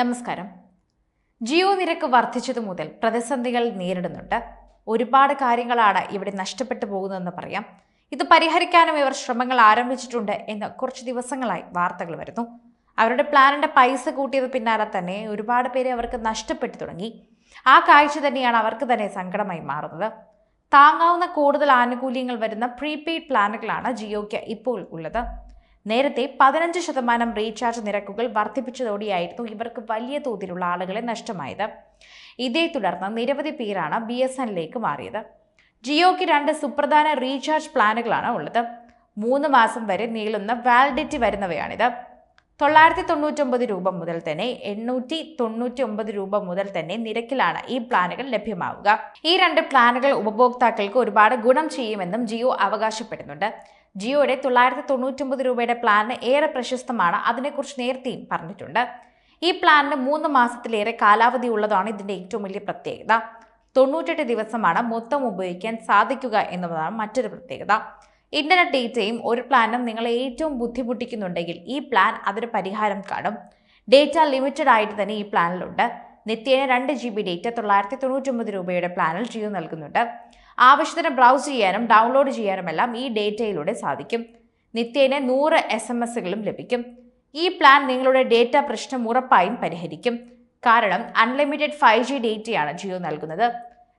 നമസ്കാരം. ജിയോ നിരക്ക് വർദ്ധിച്ചതു മുതൽ പ്രതിസന്ധികൾ നേരിടുന്നുണ്ട്. ഒരുപാട് കാര്യങ്ങളാണ് ഇവിടെ നഷ്ടപ്പെട്ടു പോകുന്നതെന്ന് പറയാം. ഇത് പരിഹരിക്കാനും ഇവർ ശ്രമങ്ങൾ ആരംഭിച്ചിട്ടുണ്ട് എന്ന് കുറച്ച് ദിവസങ്ങളായി വാർത്തകൾ വരുന്നു. അവരുടെ പ്ലാനിന്റെ പൈസ കൂട്ടിയത് പിന്നാലെ തന്നെ ഒരുപാട് പേരെ അവർക്ക് നഷ്ടപ്പെട്ടു തുടങ്ങി. ആ കാഴ്ച തന്നെയാണ് അവർക്ക് തന്നെ സങ്കടമായി മാറുന്നത്. താങ്ങാവുന്ന കൂടുതൽ ആനുകൂല്യങ്ങൾ വരുന്ന പ്രീപെയ്ഡ് പ്ലാനുകളാണ് ജിയോയ്ക്ക് ഇപ്പോൾ ഉള്ളത്. നേരത്തെ പതിനഞ്ച് ശതമാനം റീചാർജ് നിരക്കുകൾ വർദ്ധിപ്പിച്ചതോടെയായിരുന്നു ഇവർക്ക് വലിയ തോതിലുള്ള ആളുകളെ നഷ്ടമായത്. ഇതേ തുടർന്ന് നിരവധി പേരാണ് ബി എസ് എന്നിലേക്ക് മാറിയത്. ജിയോയ്ക്ക് രണ്ട് സുപ്രധാന റീചാർജ് പ്ലാനുകളാണ് ഉള്ളത്. മൂന്ന് മാസം വരെ നീളുന്ന വാലിഡിറ്റി വരുന്നവയാണിത്. തൊള്ളായിരത്തി തൊണ്ണൂറ്റൊമ്പത് രൂപ മുതൽ തന്നെ എണ്ണൂറ്റി തൊണ്ണൂറ്റി ഒമ്പത് രൂപ മുതൽ തന്നെ നിരക്കിലാണ് ഈ പ്ലാനുകൾ ലഭ്യമാവുക. ഈ രണ്ട് പ്ലാനുകൾ ഉപഭോക്താക്കൾക്ക് ഒരുപാട് ഗുണം ചെയ്യുമെന്നും ജിയോ അവകാശപ്പെടുന്നുണ്ട്. ജിയോയുടെ തൊള്ളായിരത്തി തൊണ്ണൂറ്റൊമ്പത് രൂപയുടെ പ്ലാന് ഏറെ പ്രശസ്തമാണ്. അതിനെക്കുറിച്ച് നേരത്തെയും പറഞ്ഞിട്ടുണ്ട്. ഈ പ്ലാനിന് മൂന്ന് മാസത്തിലേറെ കാലാവധി ഉള്ളതാണ് ഇതിന്റെ ഏറ്റവും വലിയ പ്രത്യേകത. തൊണ്ണൂറ്റെട്ട് ദിവസമാണ് മൊത്തം ഉപയോഗിക്കാൻ സാധിക്കുക എന്നതാണ് മറ്റൊരു പ്രത്യേകത. ഇന്റർനെറ്റ് ഡേറ്റയും ഒരു പ്ലാനും നിങ്ങളെ ഏറ്റവും ബുദ്ധിമുട്ടിക്കുന്നുണ്ടെങ്കിൽ ഈ പ്ലാൻ അതിന് പരിഹാരം കാണും. ഡേറ്റ ലിമിറ്റഡ് ആയിട്ട് തന്നെ ഈ പ്ലാനിലുണ്ട്. നിത്യേന രണ്ട് ജി ബി ഡേറ്റ തൊള്ളായിരത്തി തൊണ്ണൂറ്റൊമ്പത് രൂപയുടെ പ്ലാനിൽ ജിയോ നൽകുന്നുണ്ട്. ആവശ്യത്തിന് ബ്രൗസ് ചെയ്യാനും ഡൗൺലോഡ് ചെയ്യാനുമെല്ലാം ഈ ഡേറ്റയിലൂടെ സാധിക്കും. നിത്യേന നൂറ് എസ് എം എസുകളും ലഭിക്കും. ഈ പ്ലാൻ നിങ്ങളുടെ ഡേറ്റ പ്രശ്നം ഉറപ്പായും പരിഹരിക്കും. കാരണം അൺലിമിറ്റഡ് ഫൈവ് ജി ഡേറ്റയാണ് ജിയോ നൽകുന്നത്.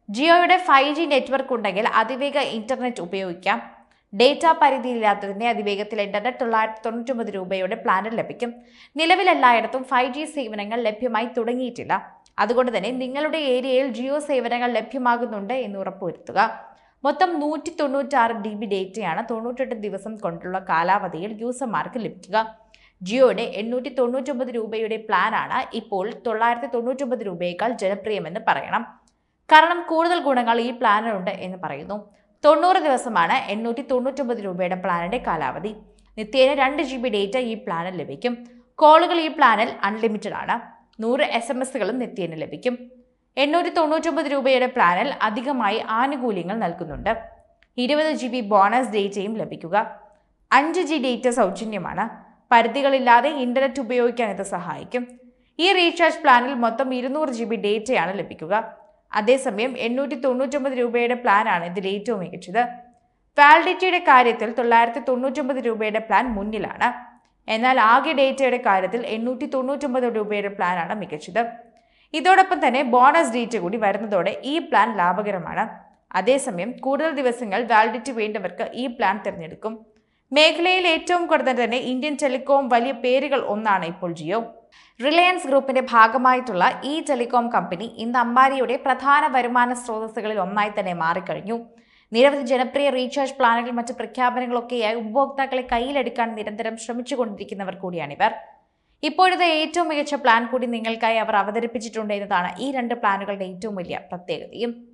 ജിയോയുടെ ഫൈവ് ജി നെറ്റ്വർക്ക് ഉണ്ടെങ്കിൽ അതിവേഗ ഇന്റർനെറ്റ് ഉപയോഗിക്കാം. ഡേറ്റ പരിധിയില്ലാത്തതിന്റെ അതിവേഗത്തിൽ ഇന്റർനെറ്റ് തൊള്ളായിരത്തി തൊണ്ണൂറ്റൊമ്പത് രൂപയുടെ പ്ലാനിൽ ലഭിക്കും. നിലവിൽ എല്ലായിടത്തും ഫൈവ് ജി സേവനങ്ങൾ ലഭ്യമായി തുടങ്ങിയിട്ടില്ല. അതുകൊണ്ട് തന്നെ നിങ്ങളുടെ ഏരിയയിൽ ജിയോ സേവനങ്ങൾ ലഭ്യമാകുന്നുണ്ട് എന്ന് ഉറപ്പുവരുത്തുക. മൊത്തം നൂറ്റി തൊണ്ണൂറ്റാറ് ഡി ബി ഡേറ്റയാണ് തൊണ്ണൂറ്റെട്ട് ദിവസം കൊണ്ടുള്ള കാലാവധിയിൽ യൂസർമാർക്ക് ലഭിക്കുക. ജിയോയുടെ എണ്ണൂറ്റി തൊണ്ണൂറ്റൊമ്പത് രൂപയുടെ പ്ലാനാണ് ഇപ്പോൾ തൊള്ളായിരത്തി തൊണ്ണൂറ്റൊമ്പത് രൂപയേക്കാൾ ജനപ്രിയമെന്ന് പറയണം. കാരണം കൂടുതൽ ഗുണങ്ങൾ ഈ പ്ലാനിലുണ്ട് എന്ന് പറയുന്നു. തൊണ്ണൂറ് ദിവസമാണ് എണ്ണൂറ്റി തൊണ്ണൂറ്റൊമ്പത് രൂപയുടെ പ്ലാനിന്റെ കാലാവധി. നിത്യേന രണ്ട് ജി ബി ഡേറ്റ ഈ പ്ലാനിൽ ലഭിക്കും. കോളുകൾ ഈ പ്ലാനിൽ അൺലിമിറ്റഡ് ആണ്. നൂറ് എസ് എം എസുകളും നിത്യേന ലഭിക്കും. എണ്ണൂറ്റി തൊണ്ണൂറ്റൊമ്പത് രൂപയുടെ പ്ലാനിൽ അധികമായി ആനുകൂല്യങ്ങൾ നൽകുന്നുണ്ട്. ഇരുപത് ജി ബി ബോണസ് ഡേറ്റയും ലഭിക്കുക. അഞ്ച് ജി ഡേറ്റ സൗജന്യമാണ്. പരിധികളില്ലാതെ ഇന്റർനെറ്റ് ഉപയോഗിക്കാൻ ഇത് സഹായിക്കും. ഈ റീചാർജ് പ്ലാനിൽ മൊത്തം ഇരുന്നൂറ് ജി ബി ഡേറ്റയാണ് ലഭിക്കുക. അതേസമയം എണ്ണൂറ്റി തൊണ്ണൂറ്റൊമ്പത് രൂപയുടെ പ്ലാനാണ് ഇതിൽ ഏറ്റവും മികച്ചത്. വാലിഡിറ്റിയുടെ കാര്യത്തിൽ തൊള്ളായിരത്തി തൊണ്ണൂറ്റൊമ്പത് രൂപയുടെ പ്ലാൻ മുന്നിലാണ്. എന്നാൽ ആകെ ഡേറ്റയുടെ കാര്യത്തിൽ എണ്ണൂറ്റി തൊണ്ണൂറ്റൊമ്പത് രൂപയുടെ പ്ലാനാണ് മികച്ചത്. ഇതോടൊപ്പം തന്നെ ബോണസ് ഡേറ്റ് കൂടി വരുന്നതോടെ ഈ പ്ലാൻ ലാഭകരമാണ്. അതേസമയം കൂടുതൽ ദിവസങ്ങൾ വാലിഡിറ്റി വേണ്ടവർക്ക് ഈ പ്ലാൻ തിരഞ്ഞെടുക്കും. മേഖലയിൽ ഏറ്റവും കൂടുതൽ തന്നെ ഇന്ത്യൻ ടെലികോം വലിയ പേരുകൾ ഒന്നാണ് ഇപ്പോൾ ജിയോ. റിലയൻസ് ഗ്രൂപ്പിന്റെ ഭാഗമായിട്ടുള്ള ഈ ടെലികോം കമ്പനി ഇന്ന് അമ്പാരിയുടെ പ്രധാന വരുമാന സ്രോതസ്സുകളിൽ ഒന്നായി തന്നെ മാറിക്കഴിഞ്ഞു. നിരവധി ജനപ്രിയ റീചാർജ് പ്ലാനുകൾ മറ്റ് പ്രഖ്യാപനങ്ങളൊക്കെയായി ഉപഭോക്താക്കളെ കയ്യിലെടുക്കാൻ നിരന്തരം ശ്രമിച്ചുകൊണ്ടിരിക്കുന്നവർ കൂടിയാണിവർ. ഇപ്പോഴത്തെ ഏറ്റവും മികച്ച പ്ലാൻ കൂടി നിങ്ങൾക്കായി അവർ അവതരിപ്പിച്ചിട്ടുണ്ട് എന്നതാണ് ഈ രണ്ട് പ്ലാനുകളുടെ ഏറ്റവും വലിയ പ്രത്യേകതയും.